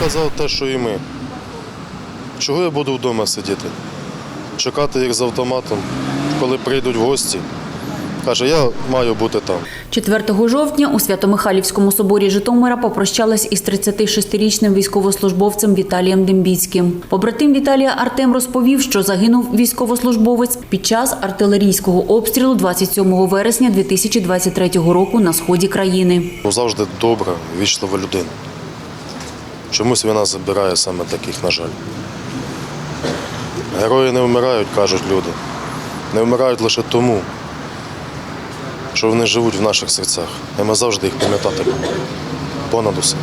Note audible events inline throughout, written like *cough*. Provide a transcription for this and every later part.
сказав те, що і ми. Чого я буду вдома сидіти? Чекати їх з автоматом, коли прийдуть в гості. Каже, я маю бути там. 4 жовтня у Свято-Михайлівському соборі Житомира попрощалась із 36-річним військовослужбовцем Віталієм Дембіцьким. Побратим Віталія Артем розповів, що загинув військовослужбовець під час артилерійського обстрілу 27 вересня 2023 року на сході країни. Ну, завжди добра, вічлива людина. Чомусь вона забирає саме таких, на жаль. Герої не вмирають, кажуть люди. Не вмирають лише тому, що вони живуть в наших серцях. І ми завжди їх пам'ятатимемо. Понад усе.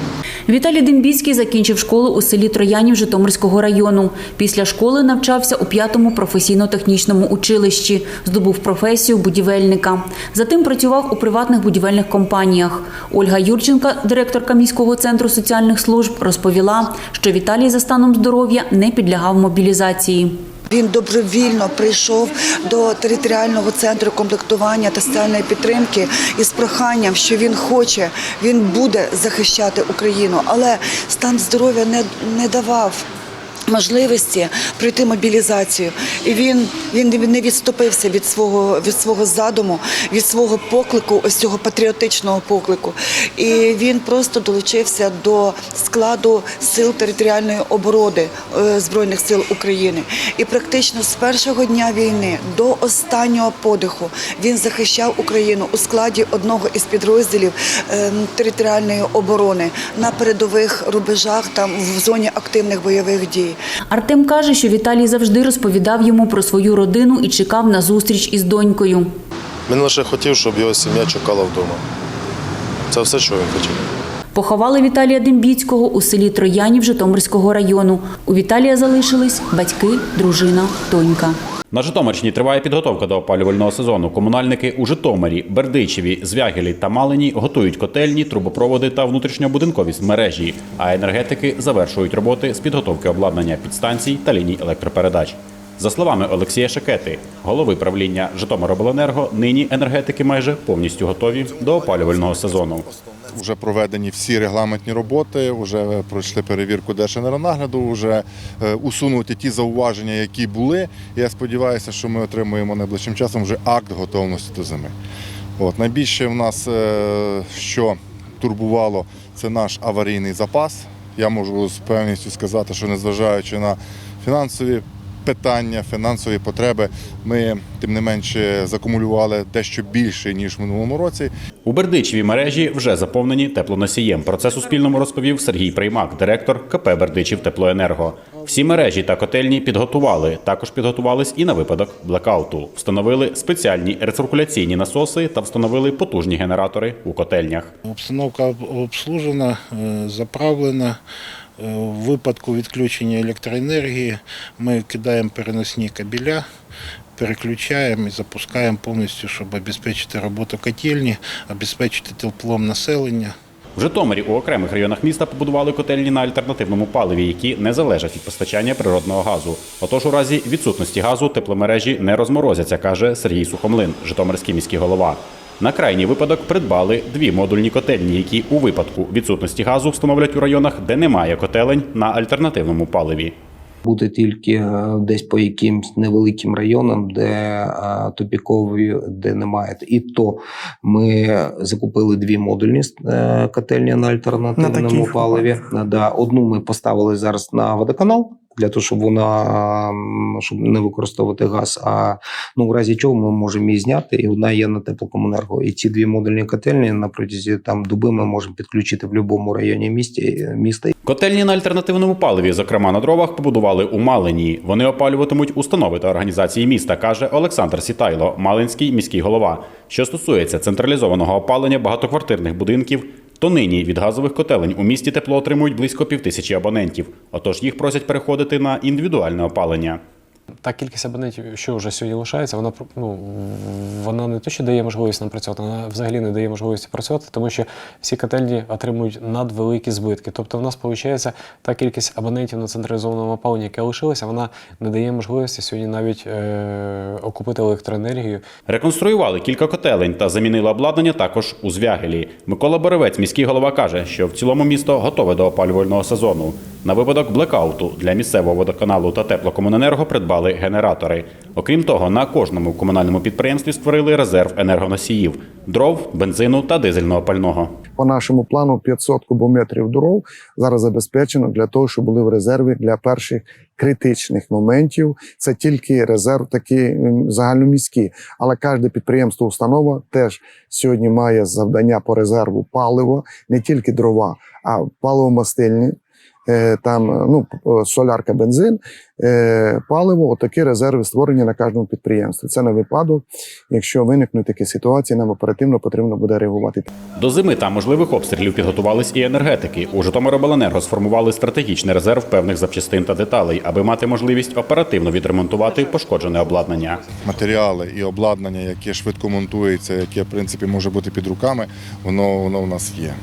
Віталій Дембіцький закінчив школу у селі Троянів Житомирського району. Після школи навчався у п'ятому професійно-технічному училищі, здобув професію будівельника. Затим працював у приватних будівельних компаніях. Ольга Юрченка, директорка міського центру соціальних служб, розповіла, що Віталій за станом здоров'я не підлягав мобілізації. Він добровільно прийшов до територіального центру комплектування та соціальної підтримки із проханням, що він хоче, він буде захищати Україну, але стан здоров'я не, не давав. Можливості пройти мобілізацію, і він, він не відступився від свого від свого задуму, від свого поклику, ось цього патріотичного поклику. І він просто долучився до складу сил територіальної оборони е, збройних сил України. І практично з першого дня війни до останнього подиху він захищав Україну у складі одного із підрозділів е, територіальної оборони на передових рубежах, там в зоні активних бойових дій. Артем каже, що Віталій завжди розповідав йому про свою родину і чекав на зустріч із донькою. Він лише хотів, щоб його сім'я чекала вдома. Це все, що він хотів. Поховали Віталія Дембіцького у селі Троянів Житомирського району. У Віталія залишились батьки, дружина, донька. На Житомирщині триває підготовка до опалювального сезону. Комунальники у Житомирі, Бердичеві, Звягелі та Малині готують котельні, трубопроводи та внутрішньобудинкові мережі. А енергетики завершують роботи з підготовки обладнання підстанцій та ліній електропередач. За словами Олексія Шакети, голови правління Житомиробленерго, нині енергетики майже повністю готові до опалювального сезону. Вже проведені всі регламентні роботи, вже пройшли перевірку Держенергонагляду, вже е, усунуті ті зауваження, які були. Я сподіваюся, що ми отримуємо найближчим часом вже акт готовності до зими. От, найбільше в нас, е, що турбувало, це наш аварійний запас. Я можу з певністю сказати, що незважаючи на фінансові питання, фінансові потреби, ми тим не менше закумулювали дещо більше ніж в минулому році. У Бердичеві мережі вже заповнені теплоносієм. Про це Суспільному розповів Сергій Приймак, директор КП Бердичів Теплоенерго. Всі мережі та котельні підготували. Також підготувались і на випадок блекауту. Встановили спеціальні рециркуляційні насоси та встановили потужні генератори у котельнях. Обстановка обслужена, е, заправлена. Е, В випадку відключення електроенергії ми кидаємо переносні кабеля, переключаємо і запускаємо повністю, щоб обезпечити роботу котельні, обезпечити теплом населення. В Житомирі у окремих районах міста побудували котельні на альтернативному паливі, які не залежать від постачання природного газу. Отож, у разі відсутності газу тепломережі не розморозяться, каже Сергій Сухомлин, Житомирський міський голова. На крайній випадок придбали дві модульні котельні, які у випадку відсутності газу встановлять у районах, де немає котелень на альтернативному паливі. бути тільки е, десь по якимсь невеликим районам, де е, де немає. І то ми закупили дві модульні е, котельні на альтернативному паливі. Да, одну ми поставили зараз на водоканал. Для того, щоб вона щоб не використовувати газ, а ну в разі чого ми можемо її зняти, і одна є на теплокомунерго. І ці дві модульні котельні на протязі там доби ми можемо підключити в будь-якому районі місті міста. Котельні на альтернативному паливі, зокрема на дровах, побудували у Малині. Вони опалюватимуть установи та організації міста, каже Олександр Сітайло, Малинський міський голова. Що стосується централізованого опалення багатоквартирних будинків, то нині від газових котелень у місті тепло отримують близько півтисячі абонентів. Отож їх просять переходити на індивідуальне опалення. Та кількість абонентів, що вже сьогодні лишається, вона ну, вона не те, що дає можливість нам працювати, вона взагалі не дає можливості працювати, тому що всі котельні отримують надвеликі збитки. Тобто, в нас виходить та кількість абонентів на централізованому опаленні, яка лишилася, вона не дає можливості сьогодні навіть е- окупити електроенергію. Реконструювали кілька котелень та замінили обладнання також у Звягелі. Микола Боревець, міський голова, каже, що в цілому місто готове до опалювального сезону. На випадок блекауту для місцевого водоканалу та теплокомуненерго придбали генератори. Окрім того, на кожному комунальному підприємстві створили резерв енергоносіїв дров, бензину та дизельного пального. По нашому плану 500 кубометрів дров зараз забезпечено для того, щоб були в резерві для перших критичних моментів. Це тільки резерв такий загальноміський. Але кожне підприємство, установа теж сьогодні має завдання по резерву палива, не тільки дрова, а паливомастильні. е, Там е, ну солярка, бензин, е, паливо, отакі резерви створені на кожному підприємстві. Це на випадок, якщо виникнуть такі ситуації, нам оперативно потрібно буде реагувати. До зими та можливих обстрілів підготувались і енергетики. У Житомиробленерго сформували стратегічний резерв певних запчастин та деталей, аби мати можливість оперативно відремонтувати пошкоджене обладнання. Матеріали і обладнання, яке швидко монтується, яке в принципі може бути під руками, воно, воно в нас є.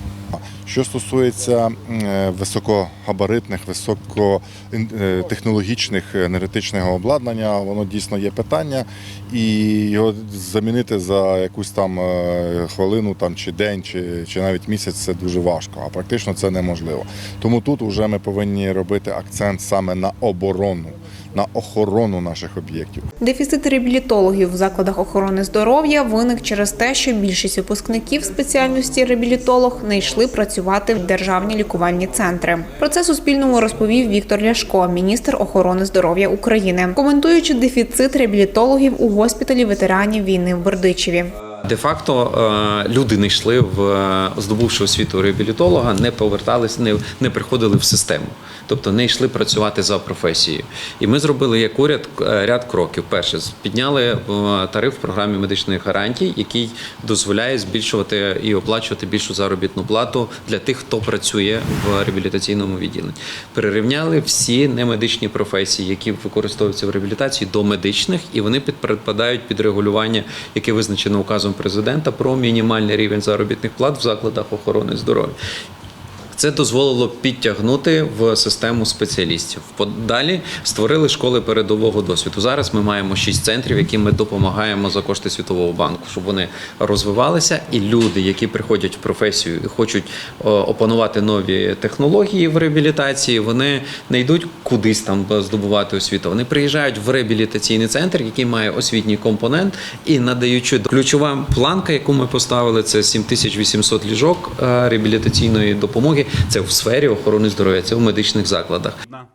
Що стосується е, високогабаритних, високотехнологічних енергетичного обладнання, воно дійсно є питання, і його замінити за якусь там е, хвилину там, чи день, чи, чи навіть місяць це дуже важко, а практично це неможливо. Тому тут вже ми повинні робити акцент саме на оборону, на охорону наших об'єктів. Дефіцит реабілітологів в закладах охорони здоров'я виник через те, що більшість випускників спеціальності реабілітолог не йшли працювати в державні лікувальні центри. Про це Суспільному розповів Віктор Ляшко, міністр охорони здоров'я України, коментуючи дефіцит реабілітологів у госпіталі ветеранів війни в Бердичеві. Де-факто е, люди не йшли в е, здобувши освіту реабілітолога, не повертались, не, не приходили в систему, тобто не йшли працювати за професією. І ми зробили як уряд е, ряд кроків. Перше, підняли тариф в програмі медичних гарантій, який дозволяє збільшувати і оплачувати більшу заробітну плату для тих, хто працює в реабілітаційному відділенні. Перерівняли всі немедичні професії, які використовуються в реабілітації, до медичних, і вони підпадають під регулювання, яке визначено указом президента про мінімальний рівень заробітних плат в закладах охорони здоров'я. Це дозволило підтягнути в систему спеціалістів. Подалі створили школи передового досвіду. Зараз ми маємо шість центрів, яким ми допомагаємо за кошти Світового банку, щоб вони розвивалися. І люди, які приходять в професію і хочуть опанувати нові технології в реабілітації, вони не йдуть кудись там здобувати освіту. Вони приїжджають в реабілітаційний центр, який має освітній компонент, і надаючи ключова планка, яку ми поставили, це 7800 ліжок е, реабілітаційної допомоги. Це в сфері охорони здоров'я, це в медичних закладах.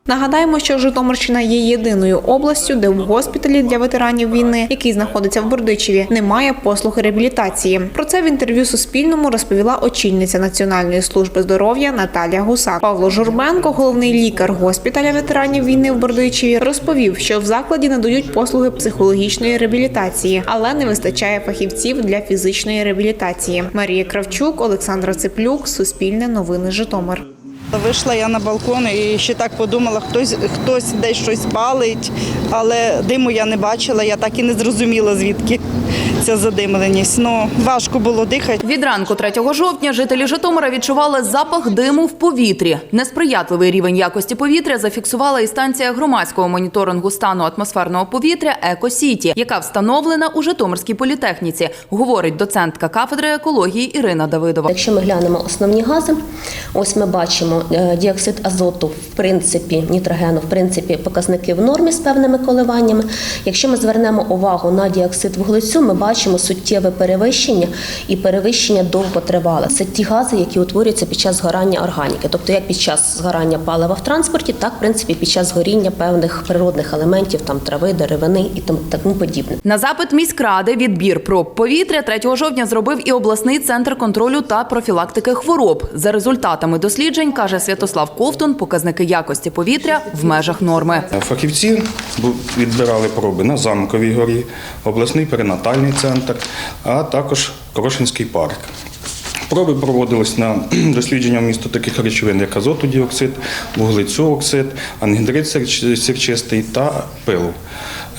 Нагадаємо, що Житомирщина є єдиною областю, де в госпіталі для ветеранів війни, який знаходиться в Бердичеві, немає послуг реабілітації. Про це в інтерв'ю Суспільному розповіла очільниця Національної служби здоров'я Наталія Гусак. Павло Журбенко, головний лікар госпіталя ветеранів війни в Бердичеві, розповів, що в закладі надають послуги психологічної реабілітації, але не вистачає фахівців для фізичної реабілітації. Марія Кравчук, Олександра Циплюк, Суспільне новини Житомир. Вийшла я на балкон і ще так подумала, хтось хтось десь щось палить, але диму я не бачила, я так і не зрозуміла, звідки ця задимленість. Ну, важко було дихати. Від ранку 3 жовтня жителі Житомира відчували запах диму в повітрі. Несприятливий рівень якості повітря зафіксувала і станція громадського моніторингу стану атмосферного повітря «Еко-Сіті», яка встановлена у Житомирській політехніці, говорить доцентка кафедри екології Ірина Давидова. Якщо ми глянемо основні гази, ось ми бачимо е, діоксид азоту, в принципі, нітрогену, в принципі, показники в нормі з певними коливаннями. Якщо ми звернемо увагу на діоксид вуглецю, ми бачимо суттєве перевищення і перевищення довготривале. Це ті гази, які утворюються під час згорання органіки, тобто як під час згорання палива в транспорті, так в принципі під час горіння певних природних елементів, там трави, деревини і тому тому подібне. На запит міськради відбір проб повітря 3 жовтня зробив і обласний центр контролю та профілактики хвороб. За результатами досліджень каже Святослав Ковтун, показники якості повітря в межах норми. Фахівці відбирали проби на Замковій горі, обласний перинатальний центр, а також Корошинський парк. Проби проводились на *clears throat* дослідження місту таких речовин, як азотодіоксид, вуглецю-оксид, ангідрид сірчистий та пилу.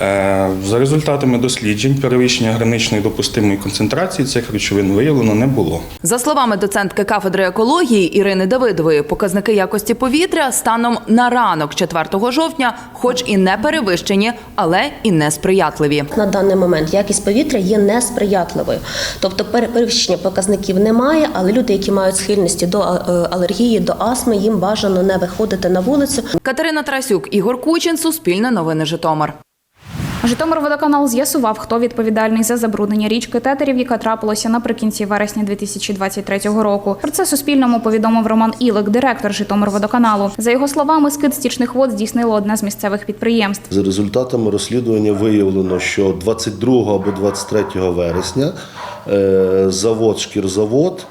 Е, За результатами досліджень перевищення граничної допустимої концентрації цих речовин виявлено не було. За словами доцентки кафедри екології Ірини Давидової, показники якості повітря станом на ранок 4 жовтня, хоч і не перевищені, але і не сприятливі. На даний момент якість повітря є несприятливою, тобто пере- перевищення показників немає, але люди, які мають схильності до е, алергії, до астми, їм бажано не виходити на вулицю. Катерина Тарасюк, Ігор Кучин, Суспільне новини Житомир. Житомирводоканал з'ясував, хто відповідальний за забруднення річки Тетерів, яка трапилося наприкінці вересня 2023 року. Про це Суспільному повідомив Роман Ілик, директор Житомирводоканалу. За його словами, скид стічних вод здійснило одне з місцевих підприємств. За результатами розслідування виявлено, що 22 або 23 вересня е, завод Шкірзавод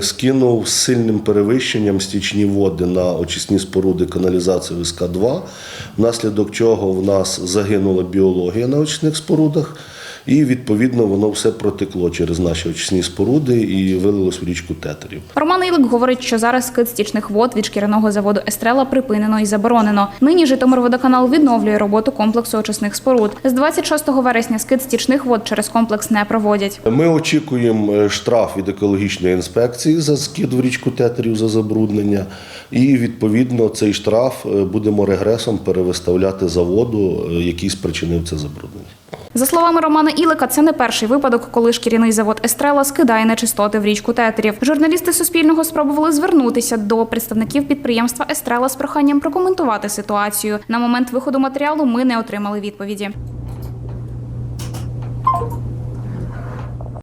скинув з сильним перевищенням стічні води на очисні споруди каналізації СК-2, внаслідок чого в нас загинула біологія на очисних спорудах. І відповідно воно все протекло через наші очисні споруди і вилилось в річку Тетерів. Роман Ілик говорить, що зараз скид стічних вод від шкіряного заводу Естрела припинено і заборонено. Нині Житомирводоканал відновлює роботу комплексу очисних споруд. З 26 вересня скид стічних вод через комплекс не проводять. Ми очікуємо е, штраф від екологічної інспекції за скид в річку Тетерів за забруднення, і відповідно цей штраф е, будемо регресом перевиставляти заводу, е, який спричинив це забруднення. За словами Романа Ілика, це не перший випадок, коли шкіряний завод Естрела скидає нечистоти в річку Тетерів. Журналісти Суспільного спробували звернутися до представників підприємства Естрела з проханням прокоментувати ситуацію. На момент виходу матеріалу ми не отримали відповіді.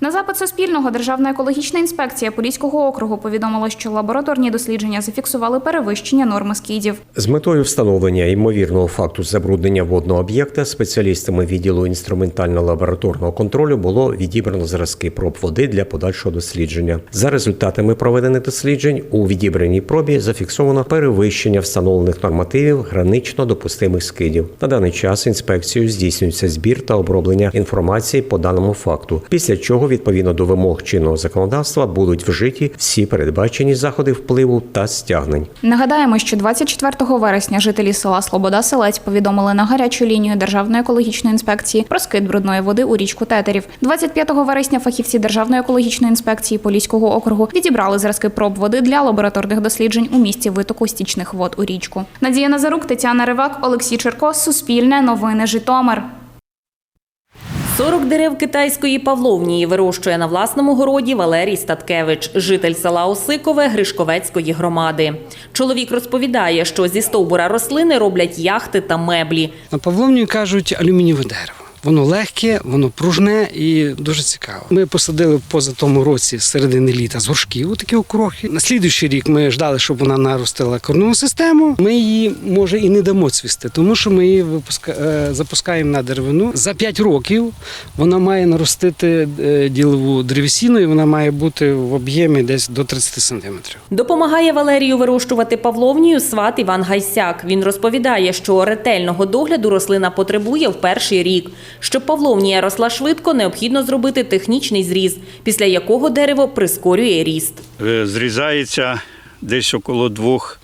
На запит Суспільного Державна екологічна інспекція Поліського округу повідомила, що лабораторні дослідження зафіксували перевищення норми скидів. З метою встановлення ймовірного факту забруднення водного об'єкта спеціалістами відділу інструментально-лабораторного контролю було відібрано зразки проб води для подальшого дослідження. За результатами проведених досліджень у відібраній пробі зафіксовано перевищення встановлених нормативів гранично допустимих скидів. На даний час інспекцією здійснюється збір та оброблення інформації по даному факту. Після чого, відповідно до вимог чинного законодавства, будуть вжиті всі передбачені заходи впливу та стягнень. Нагадаємо, що 24 вересня жителі села Слобода Селець повідомили на гарячу лінію Державної екологічної інспекції про скид брудної води у річку Тетерів. 25 вересня фахівці Державної екологічної інспекції Поліського округу відібрали зразки проб води для лабораторних досліджень у місці витоку стічних вод у річку. Надія Назарук, Тетяна Ривак, Олексій Черко, Суспільне, Новини Житомир. 40 дерев китайської павловнії вирощує на власному городі Валерій Статкевич, житель села Осикове Гришковецької громади. Чоловік розповідає, що зі стовбура рослини роблять яхти та меблі. На Павловні кажуть алюмінієве дерево. Воно легке, воно пружне і дуже цікаво. Ми посадили поза тому році середини літа з горшків такі окрохи. На слідуючий рік ми ждали, щоб вона наростила корневу систему. Ми її може і не дамо цвісти, тому що ми її випуска... е, запускаємо на деревину. За 5 років вона має наростити е, ділову древесину, і вона має бути в об'ємі десь до 30 сантиметрів. Допомагає Валерію вирощувати павловнію сват Іван Гайсяк. Він розповідає, що ретельного догляду рослина потребує в перший рік. Щоб павловнія росла швидко, необхідно зробити технічний зріз, після якого дерево прискорює ріст. Е, зрізається десь около двох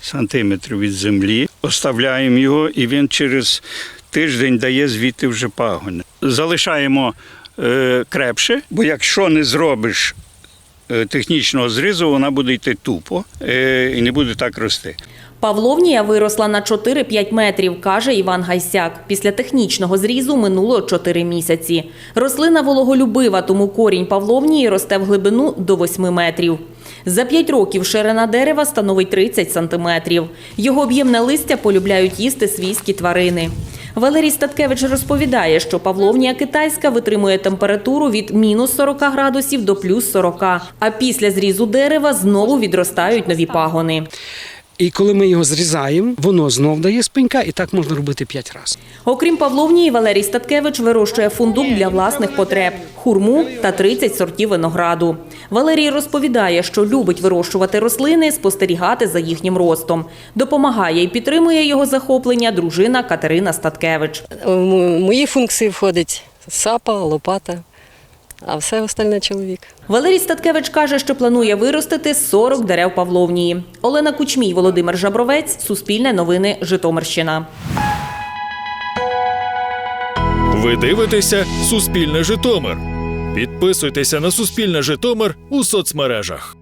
сантиметрів від землі. Оставляємо його, і він через тиждень дає звідти вже пагони. Залишаємо е, крепше, бо якщо не зробиш технічного зрізу, вона буде йти тупо е, і не буде так рости. Павловнія виросла на 4-5 метрів, каже Іван Гайсяк. Після технічного зрізу минуло 4 місяці. Рослина вологолюбива, тому корінь павловнії росте в глибину до 8 метрів. За 5 років ширина дерева становить 30 сантиметрів. Його об'ємне листя полюбляють їсти свійські тварини. Валерій Статкевич розповідає, що павловнія китайська витримує температуру від мінус 40 градусів до плюс 40, а після зрізу дерева знову відростають нові пагони. І коли ми його зрізаємо, воно знов дає спинька, і так можна робити 5 разів. Окрім Павловнії, Валерій Статкевич вирощує фундук для власних потреб, хурму та 30 сортів винограду. Валерій розповідає, що любить вирощувати рослини, спостерігати за їхнім ростом. Допомагає і підтримує його захоплення дружина Катерина Статкевич. В мої функції входить сапа, лопата, а все остальне чоловік. Валерій Статкевич каже, що планує виростити 40 дерев павловнії. Олена Кучмій, Володимир Жабровець, Суспільне новини, Житомирщина. Ви дивитеся Суспільне Житомир. Підписуйтеся на Суспільне Житомир у соцмережах.